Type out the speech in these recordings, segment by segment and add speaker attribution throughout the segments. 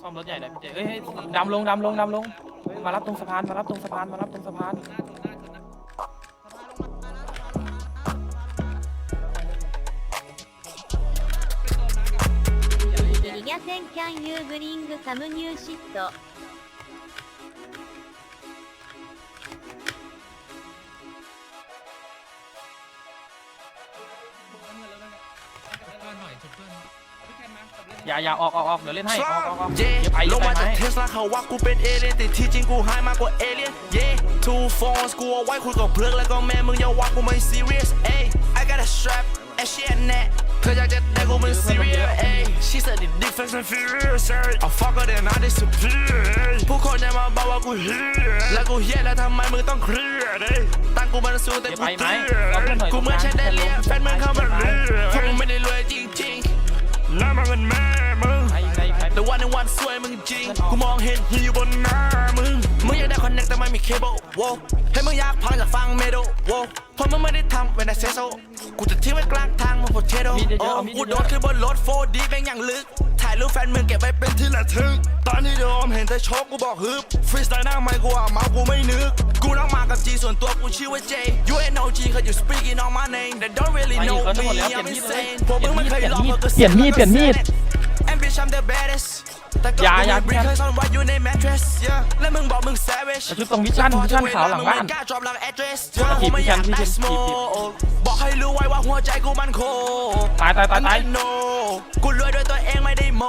Speaker 1: ซ่อมรถใหญ่เลยพี่เจเฮ้ยดำลงดำลงดำลง มารับตรงสะพานมารับตรงสะพานมารับตรงสะพาน
Speaker 2: Giga can you bring some new shit?
Speaker 1: อย่าอย่าออกออกออกเดี๋ยวเล่นให้ออกออกออก
Speaker 3: เย่
Speaker 1: อย่าไปอ
Speaker 3: ล
Speaker 1: ย่างไป
Speaker 3: มา
Speaker 1: ไหม
Speaker 3: จากเทสลาเขาว่ากูเป็นเอเลี่ยนแต่ที่จริงกูหายมากกว่าเอเลี่ยนเย่ two phones กูเอาไว้คุยกับเพื่อนแล้วก็แม่มึงอย่าว่ากูไม่ serious เอ้ย I got a strap and she a net เธออยากจะได้กูเป็น serious เอ้ย she said it different and furious เอ้ย I fuck her then I disappear เอ้ยผู้คนจะมาบอกว่ากูเฮียแล้วกูเฮียแล้วทำไมมึงต้องเครียดเอ้ยตั้งกูมันสูงแต่กูเตี้ยกูเหมือนแชน วันในวันสวยมึงจริง กูมองเห็นหินอยู่บนหน้ามึง มึงอยากได้คอนเนคแต่ไม่มีเคเบิลโว้ให้มึงอยากพังจากฟังเมโดโว้เพราะมึงไม่ได้ทำเวนเซโซกูจะทิ้งไว้กลางทางมึงโพเทโด
Speaker 1: มีเยอะๆ
Speaker 3: โอ้
Speaker 1: เอามีเยอะๆ
Speaker 3: กูโดดขึ้นบนรถ 4D แม่งอย่างลึก ถ่ายรูปแฟนมึงเก็บไว้เป็นที่ระทึก ตอนที่โดมเห็นเธอโชกกูบอกฮึบฟรีสไตล์หน้าไม่กูอะเมากูไม่นึก กูนั่งมากับจีส่วนตัวกูชื่อว่า J You ain't no G cause you speaking on my name They don't really
Speaker 1: ไป
Speaker 3: know
Speaker 1: เขาจะหม
Speaker 3: me
Speaker 1: ดแล้ว
Speaker 3: I'm
Speaker 1: เปลี่ยนมีดเลย
Speaker 3: insane พวกมึงไม่เคยลอง
Speaker 1: เปลี่ยนมีดเปลี่ยนมีด
Speaker 3: And bitch I'm the baddest แต่ก็
Speaker 1: อย่า
Speaker 3: มึง
Speaker 1: อย่า
Speaker 3: มี
Speaker 1: อย่า
Speaker 3: เคยซ่อนไว้อยู่ใน mattress yeah และมึงบอกมึง savage
Speaker 1: แต่ชุดตรงวิชั่นวิชั่นขาวหลังบ้าน
Speaker 3: มึไม่กล้า drop หลัง address
Speaker 1: ผิด
Speaker 3: ผมไม่อยาก
Speaker 1: ผิด
Speaker 3: ได้
Speaker 1: ผิด
Speaker 3: smoke บอกให้รู้ไว้ว่าหัวใจกูมันโค
Speaker 1: ตายตายตายตาย
Speaker 3: โนกูรวยด้วยตัวเองไม่ได้โม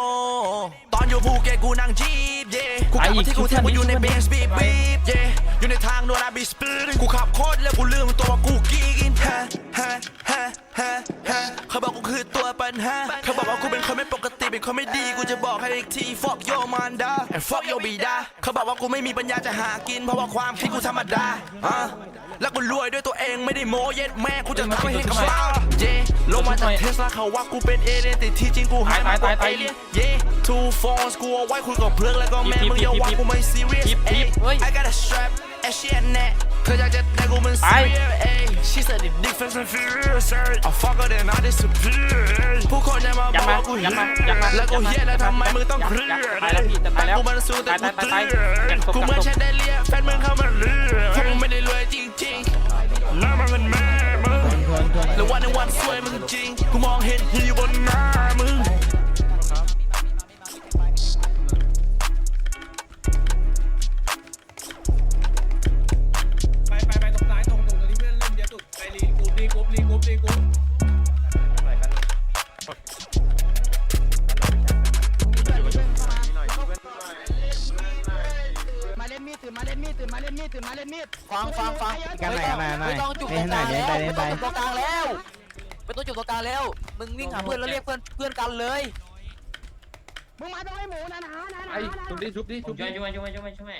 Speaker 3: ตอนอยู่ภูเก็ตกูนั่งจีบเย่กูกลับมาที่กูเทพกูอยู่ในเบนซ์บีบบีบเย่อยู่ในทางโดนอาบีสปีดกูขับโคตรแล้วกูลืมตัวว่ากูกีกินฮะฮะ ฮะฮะฮะเขาบอกกูคือตัวปัญหาเขาบอกว่ากูเป็นคนไม่ปกติเป็นคนไม่ดีกูจะบอกให้อีกที fuck your manda and fuck your bida เขาบอกว่ากูไม่มีปัญญาจะหากิน เพราะว่าความคิดกูธรรมดาอะแล้วกูรวยด้วยตัวเองไม่ได้โมเย็ดแม่กูจะทำให้เห็นกับฟ้าเย่ลงมาจากเทสลาเขาว่ากูเป็นเอเลี่ยนแต่ที่จริงกูหายมากกว่าเอเลี่ยนเย่ two phones กูเอาไว้คุยกับเพื่อนแล้วก็แม่มึงอย่าว่ากูไม่ serious
Speaker 1: พิบพิบเฮ้ย
Speaker 3: I got a strap and she a net เธออยากจะได้กูเป็น
Speaker 1: ไป
Speaker 3: serious เอ้ย she said it different and furious เอ้ย I fuck her then I disappear เอ้ยผู้คนจะมาบ
Speaker 1: ยั
Speaker 3: อก
Speaker 1: ดมา
Speaker 3: ว่ากูเฮี
Speaker 1: ยัดมายยัดมา
Speaker 3: แล้วกูเฮียแล้วทำไมมึงต้อง
Speaker 1: ยัด
Speaker 3: เครีย
Speaker 1: ยั
Speaker 3: ด
Speaker 1: ดตายแล้วพี่จะตายแล้ว
Speaker 3: กูมันสู้แต่กู
Speaker 1: ตาย
Speaker 3: เตี้
Speaker 1: ตายตาย
Speaker 3: ย
Speaker 1: ยัดศพ
Speaker 3: กูเหมือน
Speaker 1: ยัดศพ
Speaker 3: แชนเดเลียแฟนมึงเข้ามา
Speaker 4: กรุ๊ปรีกรุ๊ปรีกรุ๊ปรีกรุ๊ป
Speaker 5: มาเล่นมีดตื่นมาเล่นมีดตื่นมาเล่นมีดตื่นมาเล่นมีด
Speaker 6: ฟังฟังฟัง
Speaker 5: กันหน่อยกันหน่อยหน่อย
Speaker 6: ไม่ต้องจุดต
Speaker 5: เล่
Speaker 6: รง
Speaker 5: น
Speaker 6: ก
Speaker 5: หน่
Speaker 6: ลา
Speaker 5: อย
Speaker 6: ง
Speaker 5: เล่น
Speaker 6: แล้ว
Speaker 5: ไปเล่นไป
Speaker 6: ไม่ต้องจุดตรงกลางแล้วไม่ต้องจุดตรงกลางแล้ว มึงวิ่งหาเพื่อนแล้วเรียกเพื่อนเพื่อนกันเลย
Speaker 5: มึงมาตรงไอ้หมูนะนะนะนะ
Speaker 4: ไอ้ชุบดิชุบดิชุบดิ
Speaker 1: ช่วยช่วยช่วยช่วยช่วย